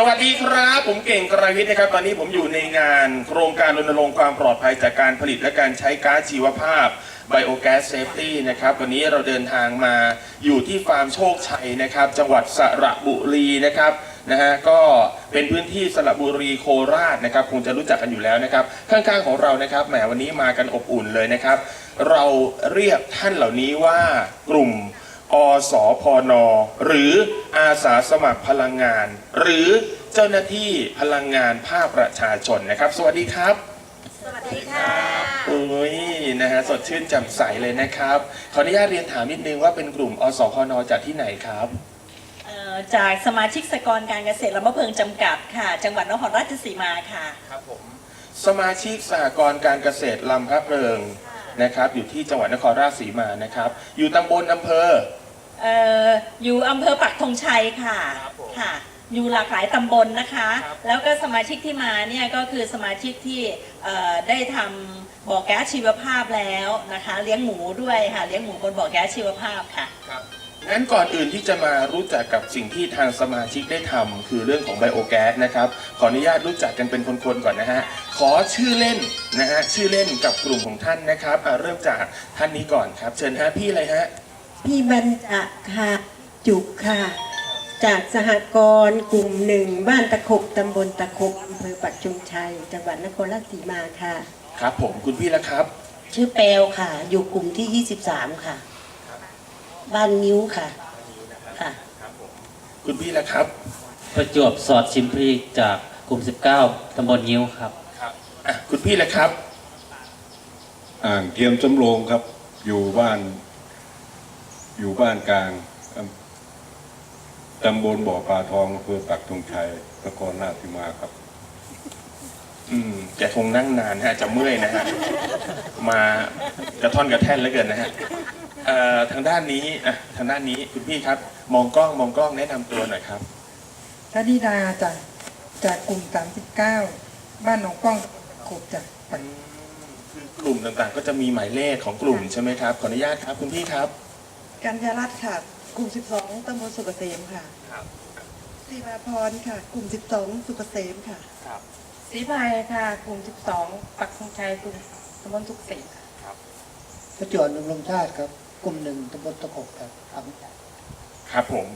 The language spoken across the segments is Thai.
สวัสดีครับ ผมเก่งกระวิทย์นะครับตอนนี้ผมอยู่ในงานโครงการรณรงค์ความปลอดภัยจากการผลิตและการใช้ก๊าซชีวภาพ Biogas Safety นะครับวันนี้เราเดินทางมาอยู่ที่ฟาร์มโชคชัยนะครับ จังหวัดสระบุรีนะครับนะฮะก็เป็นพื้นที่สระบุรีโคราชนะครับคงจะรู้จักกันอยู่แล้วนะครับ ข้างๆของเรานะครับแหมวันนี้มากันอบอุ่นเลยนะครับ เราเรียกท่านเหล่านี้ว่ากลุ่ม อสพนหรืออาสาสมัครพลังงาน หรือเจ้าหน้าที่พลังงานภาคประชาชนนะครับ สวัสดีครับสวัสดีค่ะอุ้ยนะฮะสดชื่นแจ่มใสเลยนะครับ ขออนุญาตเรียนถามนิดนึงว่าเป็นกลุ่มอสพนจากที่ไหนครับ เอ่อจากสมาชิกสหกรณ์การเกษตรลำมะเพิงจำกัดค่ะ จังหวัดนครราชสีมาค่ะ ครับผมสมาชิกสหกรณ์การเกษตรลำพระเพลิงนะครับ อยู่ที่จังหวัดนครราชสีมานะครับ อยู่ตำบลอำเภอ เอ่ออยู่อำเภอปักธงชัยค่ะครับผมค่ะ อยู่หลากหลายตำบลนะคะ ครับ แล้วก็สมาชิกที่มาเนี่ยก็คือสมาชิกที่เอ่อได้ทำบ่อแก๊สชีวภาพแล้วนะคะ เลี้ยงหมูด้วยค่ะเลี้ยงหมูบนบ่อแก๊สชีวภาพค่ะ ครับงั้นก่อนอื่นที่จะมารู้จักกับสิ่งที่ทางสมาชิกได้ทำคือเรื่องของไบโอแก๊สนะครับ ขออนุญาตรู้จักกันเป็นคนๆก่อนนะฮะ ขอชื่อเล่นนะฮะชื่อเล่นกับกลุ่มของท่านนะครับอ่าเริ่มจากท่านนี้ก่อนครับ เชิญฮะพี่อะไรฮะ พี่บรรจะค่ะจุกค่ะ จากสหกรณ์กลุ่มหนึ่งบ้านตะขบตำบลตะขบอำเภอปักชุมชัย จังหวัดนครราชสีมาค่ะ ครับ ผมคุณพี่ละครับ ชื่อเปลวค่ะ อยู่กลุ่มที่ 23 ค่ะ บ้านนิ้วค่ะ ค่ะ คุณพี่ละครับประจวบสอดชิมพลีจากกลุ่ม 19ตำบลยิ้วครับ ครับอะคุณพี่ละครับ อ่างเทียมจำโรงครับ อยู่บ้าน อยู่บ้านกลางอำตำบลบ่อปลาทองอำเภอปักธงชัยนครราชสีมาครับ อืมแกคงนั่งนานฮะจะเมื่อยนะฮะมากระท่อนกระแท่นแล้วเกินนะฮะเอ่อทางด้านนี้อะทางด้านนี้คุณพี่ครับ มองกล้องมองกล้องแนะนำตัวหน่อยครับชนิดาจากจากกลุ่ม 39 บ้านหนองป้องขบจากปักคือกลุ่มต่างๆ ก็จะมีหมายเลขของกลุ่มใช่ไหมครับขออนุญาตครับคุณพี่ครับ กัญญารัตน์ค่ะ กลุ่ม 12ตำบลสุกเกษมค่ะครับสีมาพรค่ะ กลุ่ม 12 สุกเกษมค่ะครับสีพายค่ะ กลุ่ม 12 ปักธงชัยกลุ่มตำบลสุกเกษมค่ะประจวบดำรงชาติครับกลุ่มหนึ่งตำบลตะกบครับครับครับผม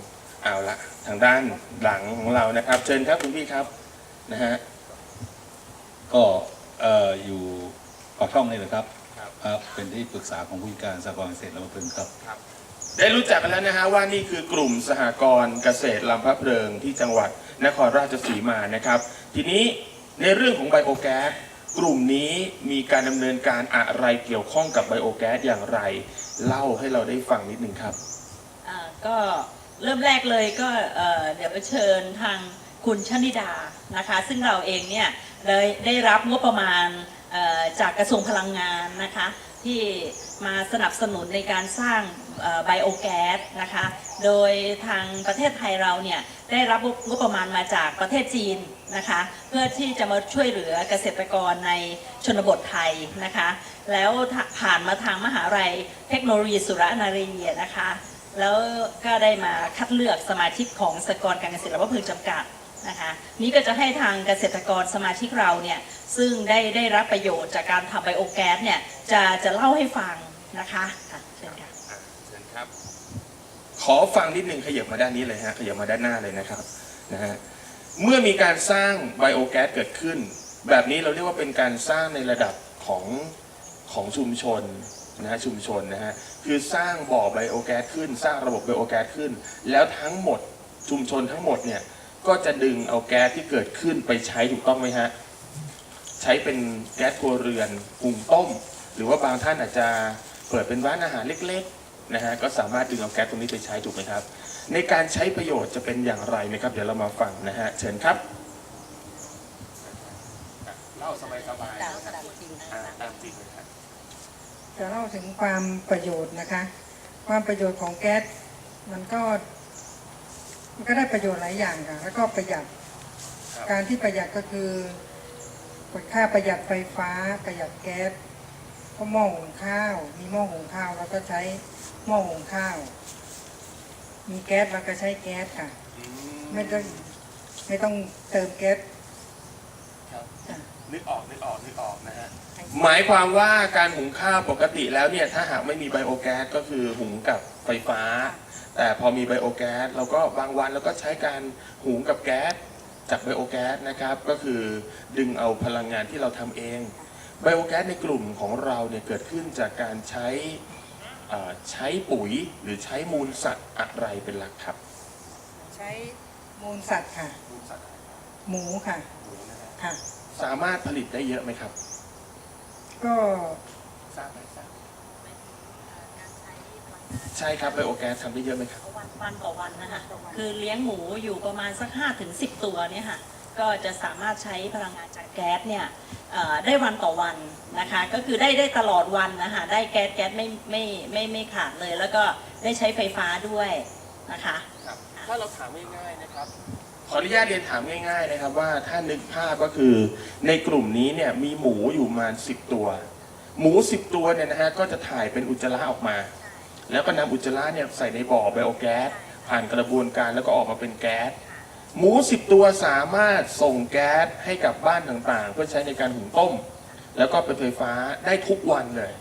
เอาละทางด้านหลังของเรานะครับ เชิญครับคุณพี่ครับนะฮะก็เอ่ออยู่ปากช่องนี่แหละครับครับครับเป็นที่ปรึกษาของผู้จัดการสหกรณ์เกษตรและพึ่งครับ ได้รู้จักกันแล้วนะฮะว่านี่คือกลุ่มสหกรณ์เกษตรลำพะเพลิงที่จังหวัดนครราชสีมานะครับ ทีนี้ในเรื่องของไบโอแก๊สกลุ่มนี้มีการดำเนินการอะไรเกี่ยวข้องกับไบโอแก๊สอย่างไร เล่าให้เราได้ฟังนิดนึงครับ อ่าก็เริ่มแรกเลยก็เอ่อเดี๋ยวเชิญทางคุณชนิดานะคะ ซึ่งเราเองเนี่ยได้ได้รับงบประมาณเอ่อจากกระทรวงพลังงานนะคะ ที่มาสนับสนุนในการสร้างไบโอแก๊สนะคะ โดยทางประเทศไทยเราเนี่ยได้รับงบประมาณมาจากประเทศจีนนะคะ เพื่อที่จะมาช่วยเหลือเกษตรกรในชนบทไทยนะคะ แล้วผ่านมาทางมหาลัยเทคโนโลยีสุรนารีนะคะ แล้วก็ได้มาคัดเลือกสมาชิกของสกรการเกษตรและวัตถุจำกัด นะคะนี้ก็จะให้ทางเกษตรกรสมาชิกเราเนี่ยซึ่งได้ได้รับประโยชน์จากการทำไบโอแก๊สเนี่ยจะจะเล่าให้ฟังนะคะค่ะเชิญค่ะเชิญครับ ขอฟังนิดนึงขยับมาด้านนี้เลยฮะขยับมาด้านหน้าเลยนะครับนะฮะเมื่อมีการสร้างไบโอแก๊สเกิดขึ้น แบบนี้เราเรียกว่าเป็นการสร้างในระดับของของชุมชนนะฮะชุมชนนะฮะคือสร้างบ่อไบโอแก๊สขึ้น สร้างระบบไบโอแก๊สขึ้น แล้วทั้งหมดชุมชนทั้งหมดเนี่ย ก็จะดึงเอาแก๊สที่เกิดขึ้นไปใช้ถูกต้องไหมฮะ ใช้เป็นแก๊สครัวเรือนปรุงต้ม หรือว่าบางท่านอาจจะเปิดเป็นร้านอาหารเล็กๆนะฮะก็สามารถดึงเอาแก๊สตรงนี้ไปใช้ถูกไหมครับ ในการใช้ประโยชน์จะเป็นอย่างไรนะครับ เดี๋ยวเรามาฟังนะฮะเชิญครับเล่าสบายสบายตามจริงเลยครับจะเล่าถึงความประโยชน์นะคะ ความประโยชน์ของแก๊สมันก็ มันก็ได้ประโยชน์หลายอย่างค่ะ แล้วก็ประหยัดครับการที่ประหยัดก็คือค่าประหยัดไฟฟ้า ประหยัดแก๊สเพราะหม้อหุงข้าว มีหม้อหุงข้าวเราก็ใช้หม้อหุงข้าว มีแก๊สเราก็ใช้แก๊สค่ะ ไม่ต้องไม่ต้องเติมแก๊สนึกออกนึกออกนึกออกนะฮะ หมายความว่าการหุงข้าวปกติแล้วเนี่ย ถ้าหากไม่มีไบโอแก๊สก็คือหุงกับไฟฟ้า แต่พอมีไบโอแก๊สเราก็บางวันเราก็ใช้การหุงกับแก๊สจากไบโอแก๊สนะครับ ก็คือดึงเอาพลังงานที่เราทำเองไบโอแก๊สในกลุ่มของเราเนี่ยเกิดขึ้นจากการใช้เอ่อใช้ปุ๋ยหรือใช้มูลสัตว์อะไรเป็นหลักครับ ใช้มูลสัตว์ค่ะ หมูค่ะค่ะ สามารถผลิตได้เยอะไหมครับ ก็ทราบไหมทราบ ใช่ครับไบโอแก๊สทำได้เยอะไหมครับ วันวันต่อวันนะคะคือเลี้ยงหมูอยู่ประมาณสัก5ถึง10ตัวเนี่ยค่ะ ก็จะสามารถใช้พลังงานจากแก๊สเนี่ยเอ่อได้วันต่อวันนะคะ ก็คือได้ได้ตลอดวันนะคะได้แก๊สแก๊สไม่ไม่ไม่ไม่ขาดเลย แล้วก็ได้ใช้ไฟฟ้าด้วยนะคะ ครับถ้าเราถามง่ายๆนะครับ ขออนุญาตเรียนถามง่ายๆนะครับว่าถ้านึกภาพก็คือในกลุ่มนี้เนี่ยมีหมูอยู่ประมาณสิบตัว หมูสิบตัวเนี่ยนะฮะก็จะถ่ายเป็นอุจจาระออกมา แล้วก็นำอุจจาระเนี่ยใส่ในบ่อไบโอแก๊สผ่านกระบวนการแล้วก็ออกมาเป็นแก๊สหมูสิบตัวสามารถส่งแก๊สให้กับบ้านต่างๆ เพื่อใช้ในการหุงต้ม แล้วก็เป็นไฟฟ้าได้ทุกวันเลย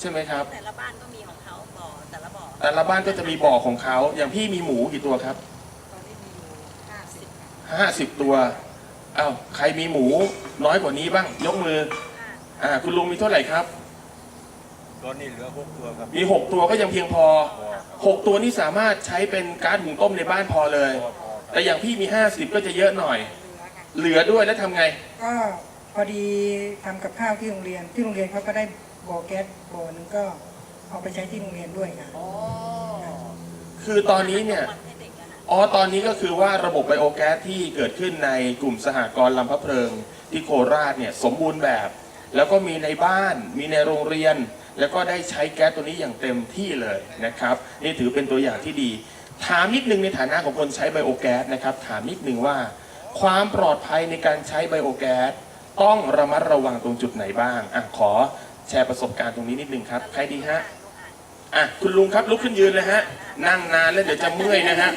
ใช่ไหมครับ แต่ละบ้านก็มีของเขาบ่อแต่ละบ่อแต่ละบ้านก็จะมีบ่อของเขา อย่างพี่มีหมูกี่ตัวครับตอนนี้มีอยู่ห้าสิบห้าสิบตัวอ้าวใครมีหมูน้อยกว่านี้บ้าง ยกมืออ่า คุณลุงมีเท่าไหร่ครับ ตอนนี้เหลือหกตัวครับ มีหกตัวก็ยังเพียงพอหกตัวนี่สามารถใช้เป็นการหุงต้มในบ้านพอเลยแต่อย่างพี่มีห้าสิบก็จะเยอะหน่อยเหลือค่ะเหลือด้วยแล้วทำไง ก็พอดีทำกับข้าวที่โรงเรียน ที่โรงเรียนเขาก็ได้บ่อแก๊สบ่อหนึงก็เอาไปใช้ที่โรงเรียนด้วยค่ะ คือตอนนี้เนี่ยอ๋อตอนนี้ก็คือว่าระบบไบโอแก๊สที่เกิดขึ้นในกลุ่มสหกรณ์ลำพะเพลิง ที่โคราชเนี่ยสมบูรณ์แบบ แล้วก็มีในบ้าน มีในโรงเรียน แล้วก็ได้ใช้แก๊สตัวนี้อย่างเต็มที่เลยนะครับ นี่ถือเป็นตัวอย่างที่ดี ถามนิดนึงในฐานะของคนใช้ไบโอแก๊สนะครับ ถามนิดนึงว่า ความปลอดภัยในการใช้ไบโอแก๊สต้องระมัดระวังตรงจุดไหนบ้างอะขอแชร์ประสบการณ์ตรงนี้นิดนึงครับ ใครดีฮะอะคุณลุงครับลุกขึ้นยืนเลยฮะ นั่งนานแล้วเดี๋ยวจะเมื่อยนะฮะ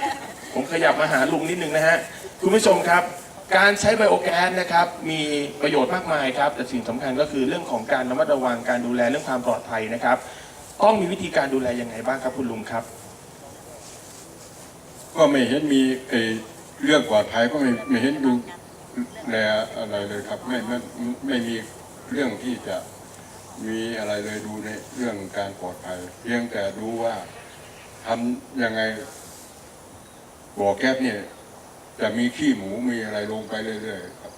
ผมขยับมาหาลุงนิดนึงนะฮะคุณผู้ชมครับ การใช้ไบโอแก๊สนะครับมีประโยชน์มากมายครับ แต่สิ่งสำคัญก็คือเรื่องของการระมัดระวังการดูแลเรื่องความปลอดภัยนะครับ ต้องมีวิธีการดูแลยังไงบ้างครับคุณลุงครับ ก็ไม่เห็นมีไอ้เรื่องปลอดภัยก็ไม่ไม่เห็นดูแลอะไรเลยครับ ไม่ไม่ไม่มีเรื่องที่จะมีอะไรเลยดูในเรื่องการปลอดภัย เพียงแต่ดูว่าทำยังไงบ่อแก๊สเนี่ย จะมีขี้หมูมีอะไรลงไปเรื่อยๆครับ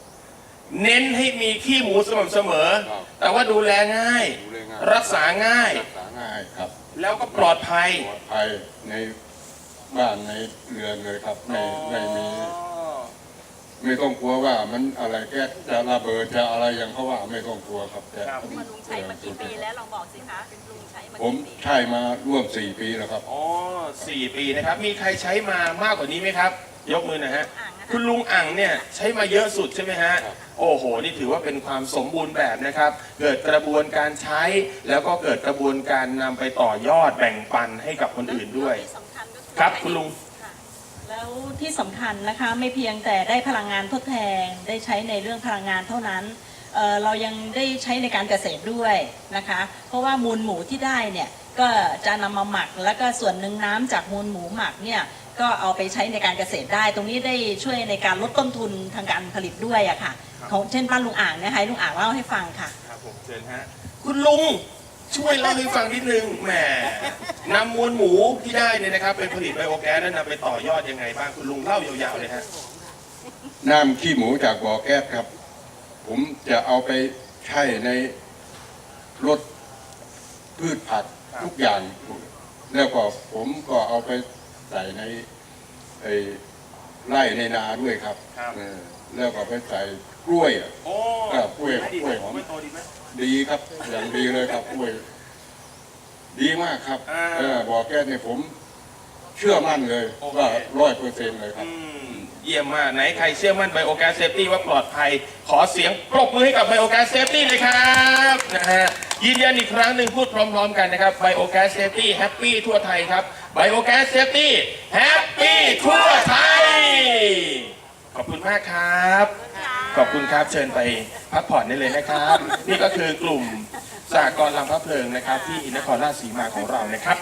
เน้นให้มีขี้หมูสม่ำเสมอ ครับแต่ว่าดูแลง่าย ดูได้ง่าย รักษาง่าย รักษาง่ายครับแล้วก็ปลอดภัย ปลอดภัยในบ้านในเรือนเลยครับไม่ไม่มี ไม่ต้องกลัวว่ามันอะไรแก๊สจะระเบิดจะอะไรอย่างเขาว่าไม่ต้องกลัวครับแต่ครับว่าลุงใช้มากี่ปีแล้วลองบอกสิคะลุงใช้มาผมกี่ปีใช้มาร่วมสี่ปีแล้วครับ อ๋อสี่ปีนะครับ มีใครใช้มามากกว่านี้ไหมครับ ยกมือหนะฮะอ่างนะคะคุณลุงอ่างเนี่ยใช้มาเยอะสุดใช่ไหมฮะครับโอ้โห นี่ถือว่าเป็นความสมบูรณ์แบบนะครับ เกิดกระบวนการใช้ แล้วก็เกิดกระบวนการนำไปต่อยอดแบ่งปันให้กับคนอื่นด้วย ที่สำคัญก็อครับคุณลุง ค่ะแล้วที่สำคัญนะคะไม่เพียงแต่ได้พลังงานทดแทนได้ใช้ในเรื่องพลังงานเท่านั้นเอ่อเรายังได้ใช้ในการเกษตรด้วยนะคะ เพราะว่ามูลหมูที่ได้เนี่ยก็จะนำมาหมัก แล้วก็ส่วนหนึ่งน้ำจากมูลหมูหมักเนี่ย ก็เอาไปใช้ในการเกษตรได้ ตรงนี้ได้ช่วยในการลดต้นทุนทางการผลิตด้วยอะค่ะ ของเช่นบ้านลุงอ่างนะคะให้ลุงอ่างเล่าให้ฟังค่ะ ครับผมเชิญฮะคุณลุงช่วยเล่าให้ฟังนิดนึงแหมนำมวลหมูที่ได้เนี่ยนะครับเป็นผลิตไบโอแก๊สแล้วนำไปต่อยอดยังไงบ้างคุณลุงเล่ายาวๆเลยฮะน้ำขี้หมูจากบ่อแก๊สครับ ผมจะเอาไปใช้ในรถพืชผักครับทุกอย่าง แล้วก็ผมก็เอาไป ใส่ในไอ้ไร่ในนาด้วยครับ เออแล้วก็ไปใส่กล้วยอะ โอ้ครับกล้วยดีกล้วยหอม ไม่โตดีไหม ดีครับ อย่างดีเลยครับกล้วย ดีมากครับอ่าเออบ่อแก๊สเนี่ยผม เชื่อมั่นเลยโอเค ว่าร้อยเปอร์เซ็นต์เลยครับ อืมเยี่ยมมากไหนใครเชื่อมั่นไบโอแก๊สเซฟตี้ว่าปลอดภัย ขอเสียงปรบมือให้กับไบโอแก๊สเซฟตี้เลยครับนะฮะ ยืนยันอีกครั้งหนึ่งพูดพร้อมๆกันนะครับไบโอแก๊สเซฟตี้แฮปปี้ทั่วไทยครับไบโอแก๊สเซฟตี้แฮปปี้ทั่วไทย ขอบคุณมากครับ ขอบคุณครับเชิญไปพักผ่อนได้เลยนะครับ นี่ก็คือกลุ่มสากลลำพะเพลิงนะครับ ที่นครราชสีมาของเรานะครับ